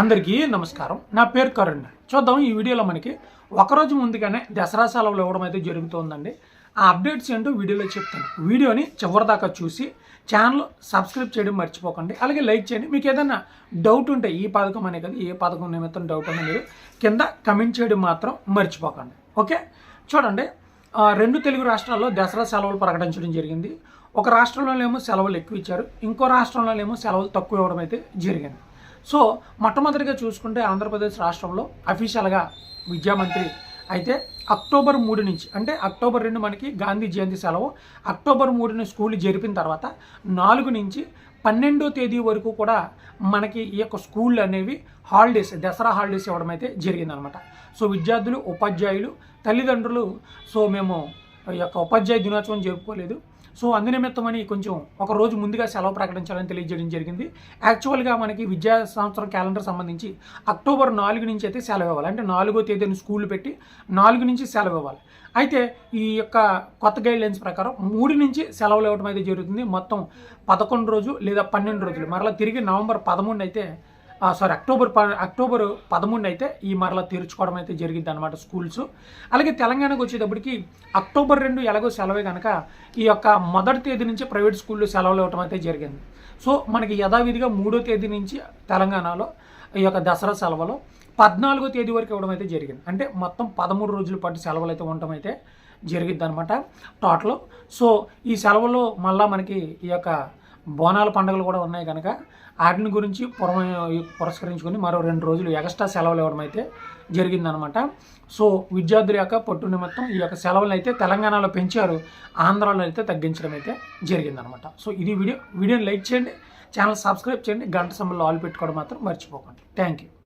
అందరికీ నమస్కారం. నా పేరు కరుణ్. చూద్దాం ఈ వీడియోలో మనకి ఒకరోజు ముందుగానే దసరా సెలవులు ఇవ్వడం అయితే జరుగుతుందండి. ఆ అప్డేట్స్ ఏంటో వీడియోలో చెప్తాను. వీడియోని చివరిదాకా చూసి ఛానల్ సబ్స్క్రైబ్ చేయడం మర్చిపోకండి. అలాగే లైక్ చేయండి. మీకు ఏదైనా డౌట్ ఉంటే ఈ పథకం అనే కదా ఏ పథకం నిమిత్తం డౌట్ అనేది మీరు కింద కమెంట్ చేయడం మాత్రం మర్చిపోకండి. ఓకే? చూడండి. రెండు తెలుగు రాష్ట్రాల్లో దసరా సెలవులు ప్రకటించడం జరిగింది. ఒక రాష్ట్రంలోనేమో సెలవులు ఎక్కువ ఇచ్చారు. ఇంకో రాష్ట్రంలోనేమో సెలవులు తక్కువ ఇవ్వడం అయితే జరిగింది. సో మొట్టమొదటిగా చూసుకుంటే ఆంధ్రప్రదేశ్ రాష్ట్రంలో అఫీషియల్గా విద్యామంత్రి అయితే అక్టోబర్ మూడు నుంచి అంటే అక్టోబర్ రెండు మనకి గాంధీ జయంతి సెలవు అక్టోబర్ మూడున స్కూల్ జరిపిన తర్వాత నాలుగు నుంచి పన్నెండో తేదీ వరకు కూడా మనకి ఈ యొక్క స్కూల్ అనేవి హాలిడేస్ దసరా హాలిడేస్ ఇవ్వడం అయితే జరిగిందనమాట సో విద్యార్థులు ఉపాధ్యాయులు తల్లిదండ్రులు సో మేము ఈ యొక్క ఉపాధ్యాయ దినోత్సవం జరుపుకోలేదు. సో అందునిమిత్తమని కొంచెం ఒక రోజు ముందుగా సెలవు ప్రకటించాలని తెలియజేయడం జరిగింది. యాక్చువల్గా మనకి విద్యా సంవత్సరం క్యాలెండర్ సంబంధించి అక్టోబర్ నాలుగు నుంచి అయితే సెలవు ఇవ్వాలి. అంటే నాలుగో తేదీని స్కూల్ పెట్టి నాలుగు నుంచి సెలవు ఇవ్వాలి. అయితే ఈ యొక్క కొత్త గైడ్ లైన్స్ ప్రకారం మూడు నుంచి సెలవులు ఇవ్వడం అయితే జరుగుతుంది. మొత్తం పదకొండు రోజు లేదా పన్నెండు రోజులు. మరలా తిరిగి నవంబర్ పదమూడు అయితే సారీ అక్టోబర్ ప అక్టోబర్ పదమూడు అయితే ఈ మరలా తీర్చుకోవడం అయితే జరిగింది అనమాట స్కూల్స్. అలాగే తెలంగాణకు వచ్చేటప్పటికి అక్టోబర్ రెండు ఎలాగో సెలవే కనుక ఈ యొక్క మొదటి తేదీ నుంచి ప్రైవేట్ స్కూల్లో సెలవులు ఇవ్వడం అయితే జరిగింది. సో మనకి యథావిధిగా మూడో తేదీ నుంచి తెలంగాణలో ఈ యొక్క దసరా సెలవులు పద్నాలుగో తేదీ వరకు ఇవ్వడం అయితే జరిగింది. అంటే మొత్తం పదమూడు రోజుల పాటు సెలవులు అయితే ఉండటం అయితే జరిగింది అనమాట టోటల్. సో ఈ సెలవులు మళ్ళీ మనకి ఈ యొక్క బోనాల పండుగలు కూడా ఉన్నాయి కనుక వాటిని గురించి పురమ పురస్కరించుకొని మరో రెండు రోజులు ఎక్స్ట్రా సెలవులు ఇవ్వడం అయితే జరిగిందనమాట సో విద్యార్థుల యొక్క పట్టు నిమిత్తం ఈ యొక్క సెలవులను అయితే తెలంగాణలో పెంచారు. ఆంధ్రాలో అయితే తగ్గించడం అయితే జరిగిందనమాట సో ఇది వీడియో వీడియోని లైక్ చేయండి ఛానల్ సబ్స్క్రైబ్ చేయండి గంట సమయంలో ఆల్ పెట్టుకోవడం మాత్రం మర్చిపోకండి. Thank you